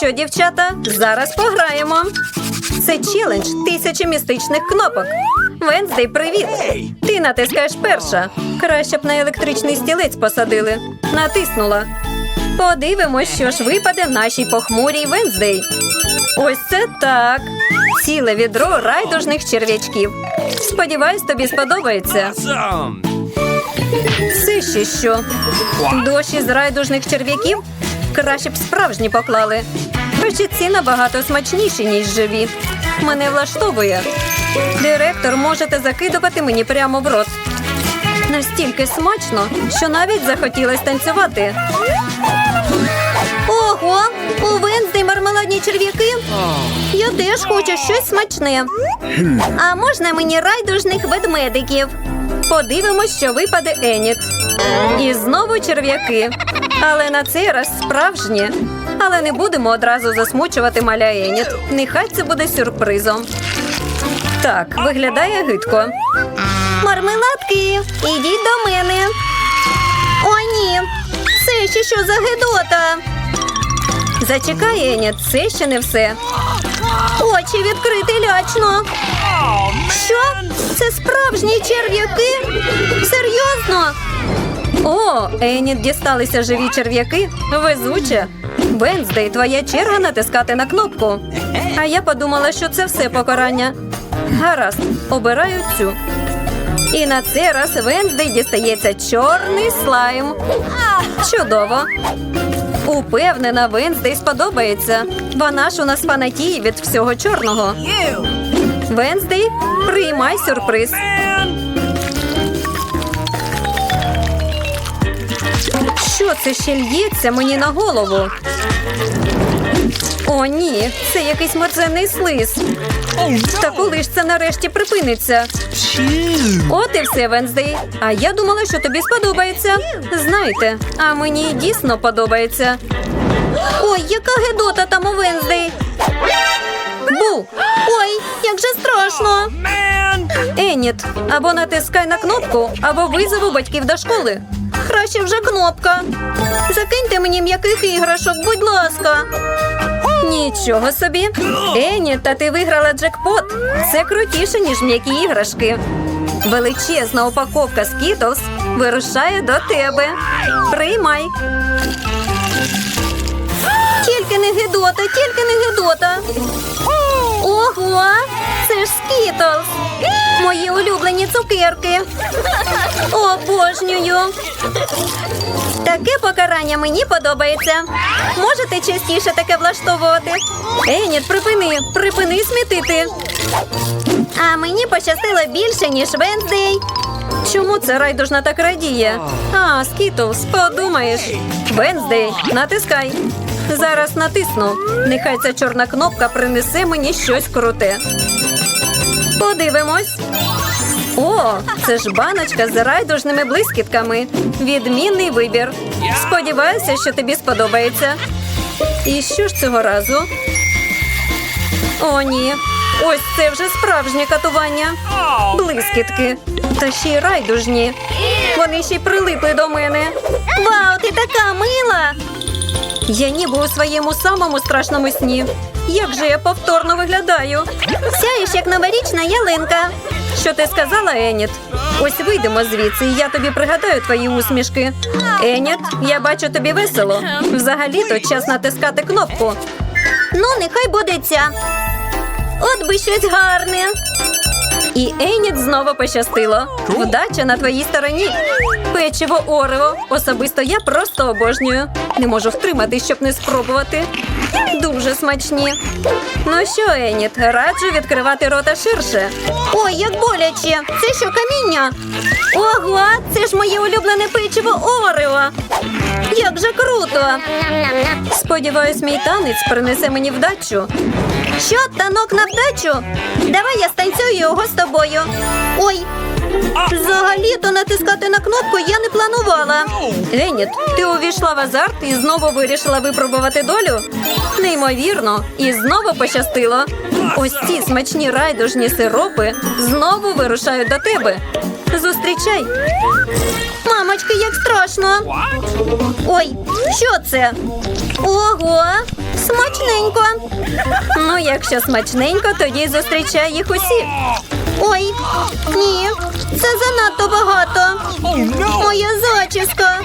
що, дівчата, зараз пограємо. Це челендж тисячі містичних кнопок. Венздей, привіт! Ти натискаєш перша. Краще б на електричний стілець посадили. Натиснула. Подивимось, що ж випаде нашій похмурій Венздей. Ось це так. Ціле відро райдужних черв'ячків. Сподіваюсь, тобі сподобається. Це ще що? Дощі з райдужних черв'яків? Краще б справжні поклали. Хоча ці набагато смачніші, ніж живі. Мене влаштовує. Директор, можете закидувати мені прямо в рот. Настільки смачно, що навіть захотілось танцювати. Ого, у Венздей мармеладні черв'яки. Я теж хочу щось смачне. А можна мені райдужних ведмедиків? Подивимось, що випаде Еніт. І знову черв'яки. Але на цей раз справжні. Але не будемо одразу засмучувати маля Еніт. Нехай це буде сюрпризом. Так, виглядає гидко. Мармеладки, ідіть до мене. О, ні. Це ще що за гидота? Зачекай, Еніт, це ще не все. Очі відкрити лячно. Що? Це справжні черв'яки? Серйозно? О, Еніт дісталися живі черв'яки. Везуче. Венздей, твоя черга натискати на кнопку. А я подумала, що це все покарання. Гаразд, обираю цю. І на цей раз Венздей дістається чорний слайм. Чудово. Упевнена, Венздей сподобається. Вона ж у нас фанатіє від всього чорного. Венздей, приймай сюрприз. Що це ще л'ється мені на голову? О, ні, це якийсь мерзенний слиз. Та коли ж це нарешті припиниться? От і все, Венздей. А я думала, що тобі сподобається. Знаєте, а мені дійсно подобається. Ой, яка гедота там у Венздей. Бу! Ой, як же страшно. Еніт, або натискай на кнопку, або визову батьків до школи. Краще вже кнопка. Закиньте мені м'яких іграшок, будь ласка. Нічого собі. Еніт, та ти виграла джекпот. Це крутіше, ніж м'які іграшки. Величезна упаковка Skittles вирушає до тебе. Приймай. Тільки не гидота, тільки не гидота. Ого, це ж Скітлз. Мої улюблені цукерки. Обожнюю. Таке покарання мені подобається. Можете частіше таке влаштовувати. Еніт, припини, припини смітити. А мені пощастило більше, ніж Венздей. Чому це райдужна так радіє? А, Скітлз, подумаєш. Венздей, натискай. Зараз натисну. Нехай ця чорна кнопка принесе мені щось круте. Подивимось. О, це ж баночка з райдужними блискітками. Відмінний вибір. Сподіваюся, що тобі сподобається. І що ж цього разу? О, ні. Ось це вже справжнє катування. Блискітки. Та ще й райдужні. Вони ще й прилипли до мене. Вау, ти така мила! Я ніби у своєму самому страшному сні. Як же я повторно виглядаю? Сяєш, як новорічна ялинка. Що ти сказала, Еніт? Ось вийдемо звідси, і я тобі пригадаю твої усмішки. Еніт, я бачу тобі весело. Взагалі-то час натискати кнопку. Ну, нехай буде ця. От би щось гарне. І Еніт знову пощастило. Вдача на твоїй стороні. Печиво Орео. Особисто я просто обожнюю. Не можу втримати, щоб не спробувати. Дуже смачні. Ну що, Еніт, раджу відкривати рота ширше. Ой, як боляче! Це що каміння? Ого, це ж моє улюблене печиво Орео. Як же круто! Сподіваюсь, мій танець принесе мені вдачу. Що, танок на вдачу? Давай я станцюю його з тобою. Ой, взагалі-то натискати на кнопку я не планувала. Еніт, ти увійшла в азарт і знову вирішила випробувати долю? Неймовірно, і знову пощастило. Ось ці смачні райдужні сиропи знову вирушають до тебе. Зустрічай. Мамочки, як страшно. Ой, що це? Ого. Смачненько. Ну, якщо смачненько, тоді зустрічай їх усі. Ой, ні, це занадто багато. Моя зачіска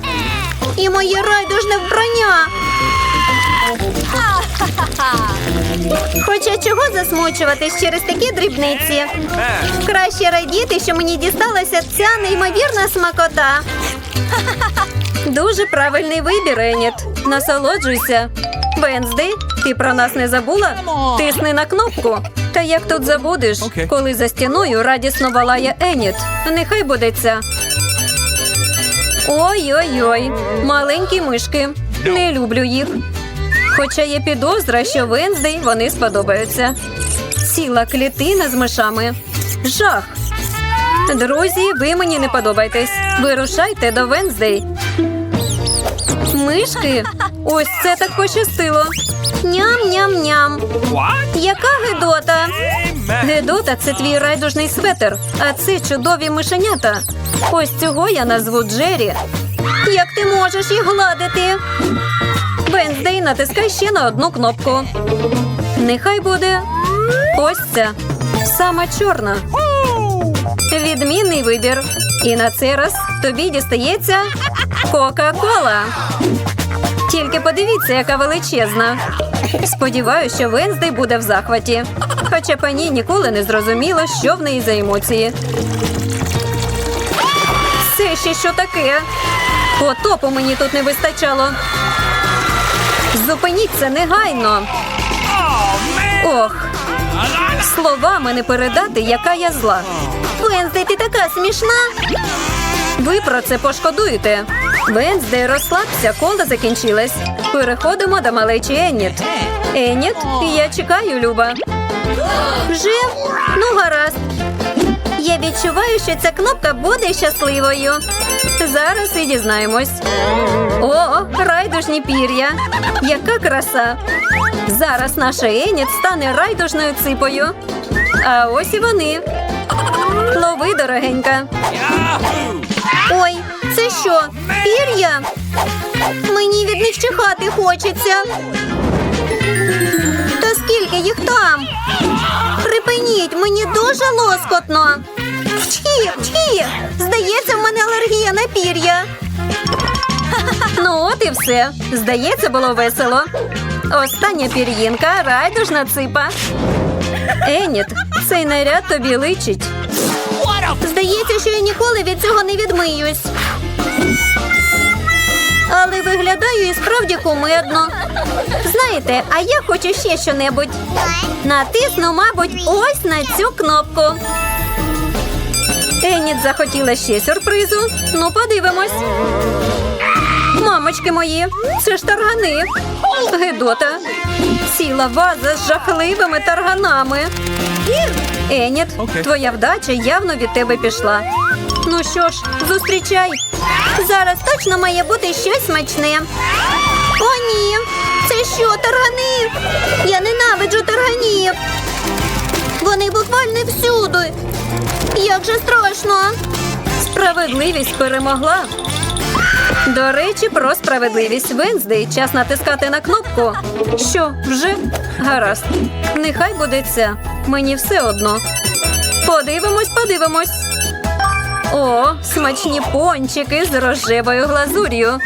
і моє райдужне вбрання. Хоча чого засмучуватись через такі дрібниці? Краще радіти, що мені дісталася ця неймовірна смакота. Дуже правильний вибір, Еніт. Насолоджуйся. Венздей, ти про нас не забула? Тисни на кнопку. Та як тут забудеш, коли за стіною радісно валає Еніт. Нехай буде ця. Ой-ой-ой, маленькі мишки. Не люблю їх. Хоча є підозра, що Венздей вони сподобаються. Ціла клітина з мишами. Жах. Друзі, ви мені не подобаєтесь. Вирушайте до Венздей. Мишки? Ось це так пощастило. Ням-ням-ням. Яка гидота? Amen. Гедота це твій райдужний светер, а це чудові мишенята. Ось цього я назву Джері. Як ти можеш їх гладити? Венздей, натискай ще на одну кнопку. Нехай буде ось ця. Сама чорна. Відмінний вибір. І на цей раз тобі дістається Кока-Кола. Тільки подивіться, яка величезна. Сподіваюся, що Венздей буде в захваті. Хоча пані ніколи не зрозуміла, що в неї за емоції. Це ще що таке? Потопу мені тут не вистачало. Зупиніться негайно. Ох, словами не передати, яка я зла. Венздей, ти така смішна. Ви про це пошкодуєте. Венздей, розслабся, кола закінчилась. Переходимо до малечі Еніт. Еніт, я чекаю, Люба. Вже? Ну, гаразд. Я відчуваю, що ця кнопка буде щасливою. Зараз і дізнаємось. О, райдужні пір'я. Яка краса! Зараз наша Еніт стане райдужною ципою. А ось і вони. Лови, дорогенька. Ой, це що? Пір'я? Мені від них чихати хочеться. Та скільки їх там? Припиніть, мені дуже лоскотно. Вчі, вчі! Здається, в мене алергія на пір'я. Ну, от і все. Здається, було весело. Остання пір'їнка райдужна ципа. Еніт, цей наряд тобі личить. Здається, що я ніколи від цього не відмиюсь. Але виглядаю і справді кумедно. Знаєте, а я хочу ще щонебудь. Натисну, мабуть, ось на цю кнопку. Еніт захотіла ще сюрпризу. Ну, подивимось. Мамочки мої, це ж таргани. Гедота. Ціла ваза з жахливими тарганами. Еніт, твоя вдача явно від тебе пішла. Ну що ж, зустрічай. Зараз точно має бути щось смачне. О, ні. Це що, таргани? Я ненавиджу тарганів. Вони буквально всюди. Як же страшно. Справедливість перемогла. До речі, про справедливість Венздей. Час натискати на кнопку. Що, вже? Гаразд. Нехай буде ця. Мені все одно. Подивимось, подивимось. О, смачні пончики з рожевою глазур'ю.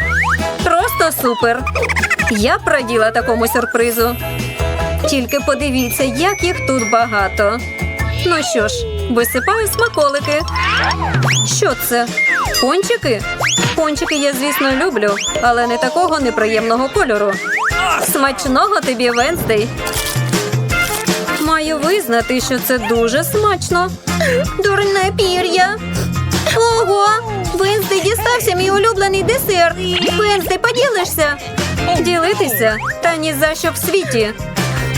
Просто супер. Я б раділа такому сюрпризу. Тільки подивіться, як їх тут багато. Ну що ж, висипаю смаколики. Що це? Пончики? Пончики я, звісно, люблю, але не такого неприємного кольору. Смачного тобі, Венздей. Маю визнати, що це дуже смачно. Дурне пір'я. Ого! Венздей дістався мій улюблений десерт. Венздей, поділишся? Ділитися? Та ні за що в світі.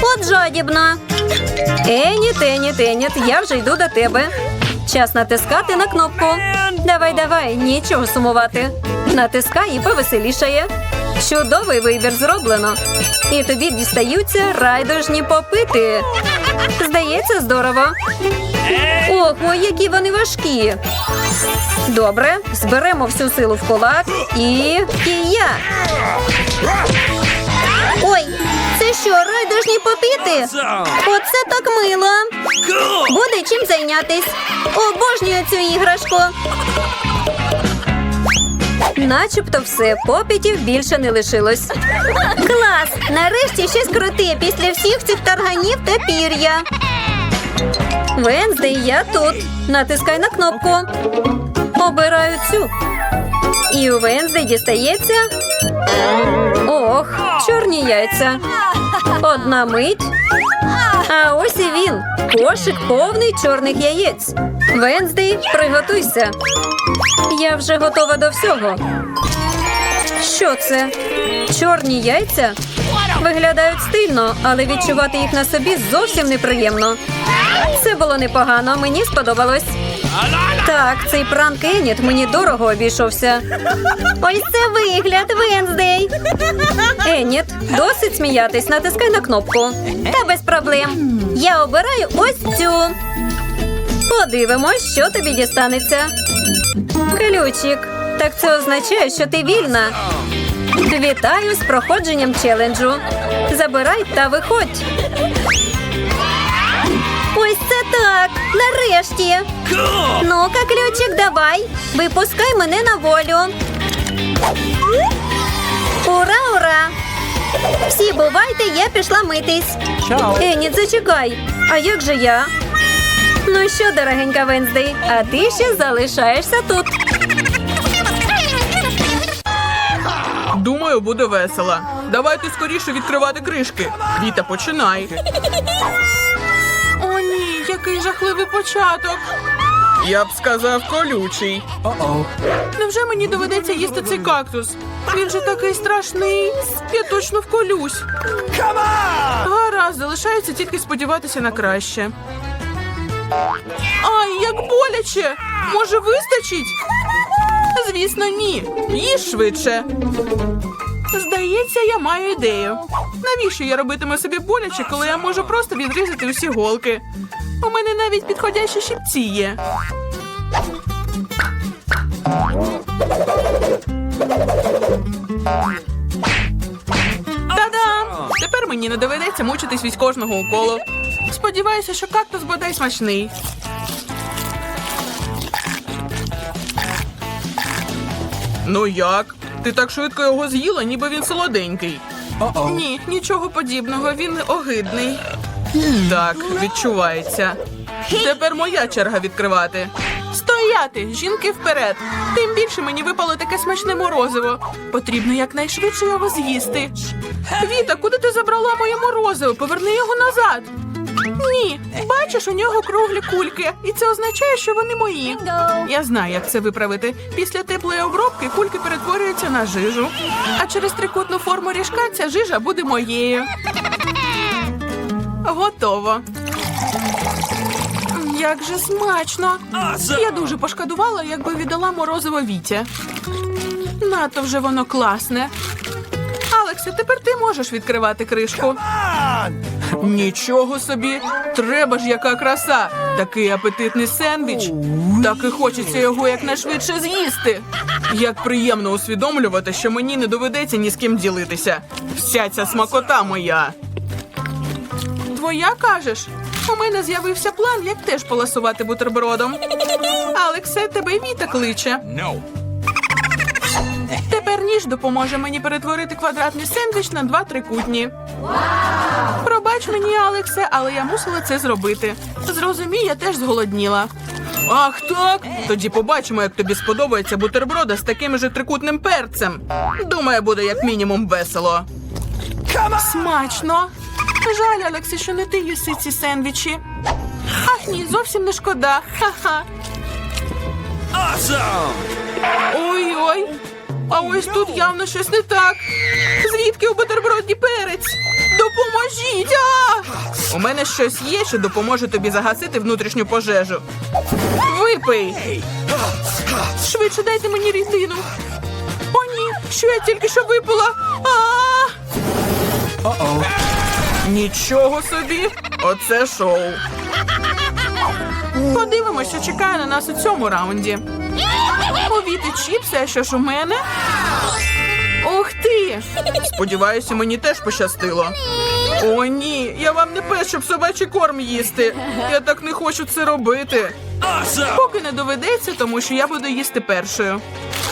От жадібна. Еніт, Еніт, Еніт, я вже йду до тебе. Час натискати на кнопку. Давай, давай, нічого сумувати. Натискай і повеселішає. Чудовий вибір зроблено. І тобі дістаються райдужні попити. Здається, здорово. Ого, які вони важкі. Добре, зберемо всю силу в кулак і кія. Ой, це що, попіти. Awesome. Оце так мило. Буде чим зайнятись. Обожнюю цю іграшку. Начебто все, попітів більше не лишилось. Клас! Нарешті щось круте після всіх цих тарганів та пір'я. Венздей, я тут. Натискай на кнопку. Обираю цю. І у Венздей дістається. Ох, чорні яйця. Одна мить. А ось і він. Кошик повний чорних яєць. Венздей, приготуйся. Я вже готова до всього. Що це? Чорні яйця? Виглядають стильно, але відчувати їх на собі зовсім неприємно. Це було непогано, мені сподобалось. Так, цей пранк Еніт мені дорого обійшовся. Ось це вигляд, Венздей. Еніт, досить сміятись, натискай на кнопку. Та без проблем. Я обираю ось цю. Подивимось, що тобі дістанеться. Ключик. Так це означає, що ти вільна. Вітаю з проходженням челенджу. Забирай та виходь. Ось це так. Нарешті. Ну-ка, ключик, давай. Випускай мене на волю. Ура, ура! Всі бувайте, я пішла митись. Чао. Еніт, зачекай. А як же я? Ну що, дорогенька Венздей, а ти ще залишаєшся тут. Думаю, буде весело. Давайте скоріше відкривати кришки. Віта, починай. О, ні, який жахливий початок. Я б сказав колючий. Невже мені доведеться їсти цей кактус? Він же такий страшний. Я точно вколюсь. Гаразд, залишається тільки сподіватися на краще. Ай, як боляче! Може, вистачить? Звісно, ні. Їж швидше. Здається, я маю ідею. Навіщо я робитиму собі боляче, коли я можу просто відрізати усі голки? У мене навіть підходящі щипці є. Та-дам! Тепер мені не доведеться мучитись від кожного уколу. Сподіваюся, що кактус бодай смачний. Ну як? Ти так швидко його з'їла, ніби він солоденький. Uh-oh. Ні, нічого подібного, він огидний. Так, відчувається. Тепер моя черга відкривати. Стояти! Жінки вперед! Тим більше мені випало таке смачне морозиво. Потрібно якнайшвидше його з'їсти. Віта, куди ти забрала моє морозиво? Поверни його назад. Ні, бачиш, у нього круглі кульки, і це означає, що вони мої. Я знаю, як це виправити. Після теплої обробки кульки перетворюються на жижу. А через трикутну форму ріжка ця жижа буде моєю. Готово. Як же смачно! Я дуже пошкодувала, якби віддала морозиво Вітя. Надто вже воно класне. Алексе, тепер ти можеш відкривати кришку. Нічого собі, треба ж яка краса! Такий апетитний сендвіч. Так і хочеться його якнайшвидше з'їсти. Як приємно усвідомлювати, що мені не доведеться ні з ким ділитися. Вся ця смакота моя. Твоя кажеш? У мене з'явився план, як теж поласувати бутербродом. Алексе, тебе й Віта кличе. No. Тепер ніж допоможе мені перетворити квадратний сендвіч на два трикутні. Пробач мені, Алексе, але я мусила це зробити. Зрозумій, я теж зголодніла. Ах так? Тоді побачимо, як тобі сподобається бутерброда з таким же трикутним перцем. Думаю, буде як мінімум весело. Смачно. Жаль, Алексе, що не ти їси ці сендвічі. Ах ні, зовсім не шкода. Ха-ха. Awesome. Ой-ой. А ось тут явно щось не так. Звідки у бутерброді перець? Допоможіть! А! У мене щось є, що допоможе тобі загасити внутрішню пожежу. Випий! Швидше дайте мені рідину. О, ні, що я тільки що випила. А! Uh-oh. Нічого собі! Оце шоу. Подивимося, що чекає на нас у цьому раунді. Повіти чіпси, а що ж у мене? Ух ти! Сподіваюся, мені теж пощастило. О, ні, я вам не пес, щоб собачий корм їсти. Я так не хочу це робити. Поки не доведеться, тому що я буду їсти першою.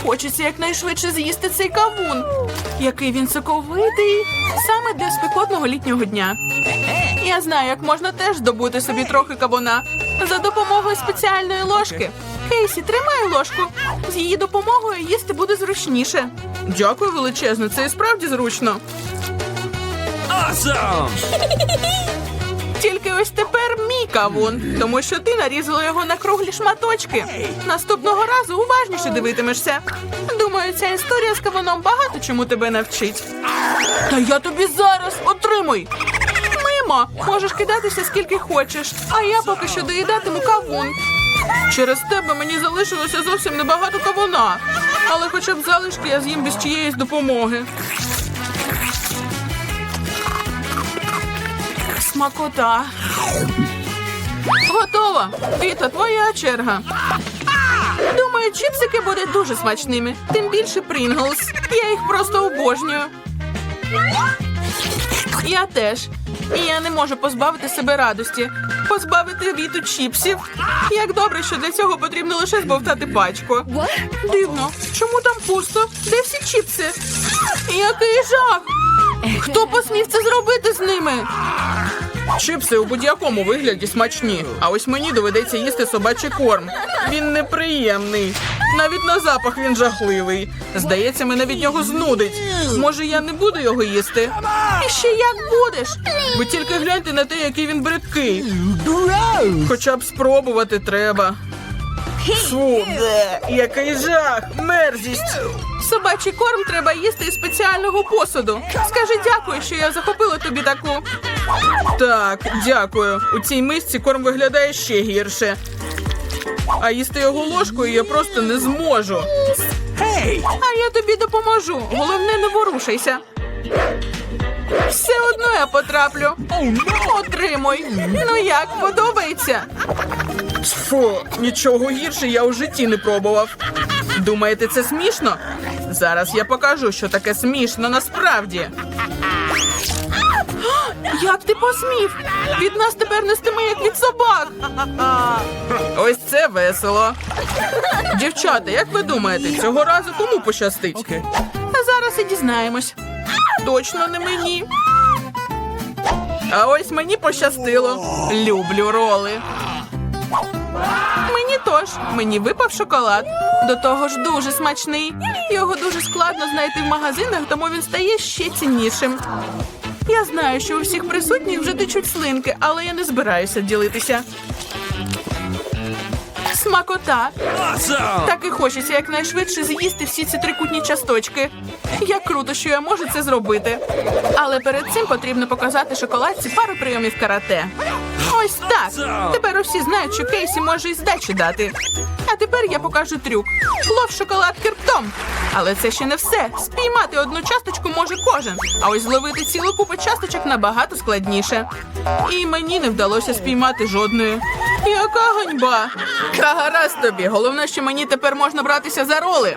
Хочеться якнайшвидше з'їсти цей кавун. Який він соковитий, саме для спекотного літнього дня. Я знаю, як можна теж здобути собі трохи кавуна за допомогою спеціальної ложки. Кейсі, тримай ложку. З її допомогою їсти буде зручніше. Дякую величезно, це і справді зручно. Awesome! Тільки ось тепер мій кавун, тому що ти нарізала його на круглі шматочки. Наступного разу уважніше дивитимешся. Думаю, ця історія з кавуном багато чому тебе навчить. Та я тобі зараз отримуй. Мимо, можеш кидатися скільки хочеш, а я поки що доїдатиму кавун. Через тебе мені залишилося зовсім небагато кавуна, але хоча б залишки я з'їм без чиєїсь допомоги. Смакота. Готово. Віта, твоя черга. Думаю, чіпсики будуть дуже смачними. Тим більше Прінглс. Я їх просто обожнюю. Я теж. І я не можу позбавити себе радості. Позбавити віту чіпсів. Як добре, що для цього потрібно лише збовтати пачку. Дивно, чому там пусто? Де всі чіпси? Який жах! Хто посмів це зробити з ними? Чипси у будь-якому вигляді смачні, а ось мені доведеться їсти собачий корм. Він неприємний. Навіть на запах він жахливий. Здається, мене від нього знудить. Може, я не буду його їсти? І ще як будеш? Ви тільки гляньте на те, який він бридкий. Хоча б спробувати треба. Фу, який жах, мерзість. Собачий корм треба їсти із спеціального посуду. Скажи дякую, що я захопила тобі таку. Так, дякую. У цій мисці корм виглядає ще гірше. А їсти його ложкою я просто не зможу. Hey! А я тобі допоможу. Головне, не ворушайся. Все одно я потраплю. Отримуй. Ну як, подобається? Фу, нічого гірше я у житті не пробував. Думаєте, це смішно? Зараз я покажу, що таке смішно насправді. Як ти посмів? Від нас тепер нестиме, як від собак. Ось це весело. Дівчата, як ви думаєте, цього разу кому пощастить? А зараз і дізнаємось. Точно не мені. А ось мені пощастило. Люблю роли. Мені тож, мені випав шоколад. До того ж дуже смачний. Його дуже складно знайти в магазинах, тому він стає ще ціннішим. Я знаю, що у всіх присутніх вже течуть слинки, але я не збираюся ділитися. Смакота. Awesome! Так і хочеться якнайшвидше з'їсти всі ці трикутні часточки. Як круто, що я можу це зробити. Але перед цим потрібно показати шоколадці пару прийомів карате. Ось так. Тепер усі знають, що Кейсі може і здачу дати. А тепер я покажу трюк. Лов шоколад кирптом. Але це ще не все. Спіймати одну часточку може кожен. А ось зловити цілу купу часточок набагато складніше. І мені не вдалося спіймати жодної. Яка ганьба! Гаразд тобі. Головне, що мені тепер можна братися за роли.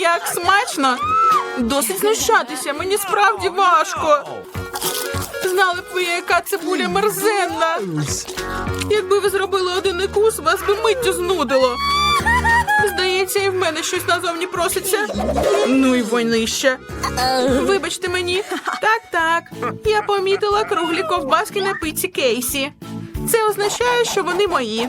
Як смачно? Досить знущатися, мені справді важко. Знали б ви, яка цибуля мерзенна. Якби ви зробили один укус, вас би миттю знудило. Здається, і в мене щось назовні проситься. Ну і войнище. Вибачте мені. Так, так. Я помітила круглі ковбаски на пиці Кейсі. Це означає, що вони мої.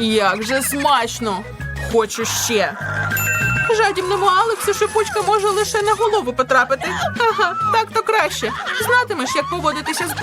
Як же смачно! Хочу ще. Жадібному Алексу шипучка може лише на голову потрапити. Ага, так то краще. Знатимеш, як поводитися з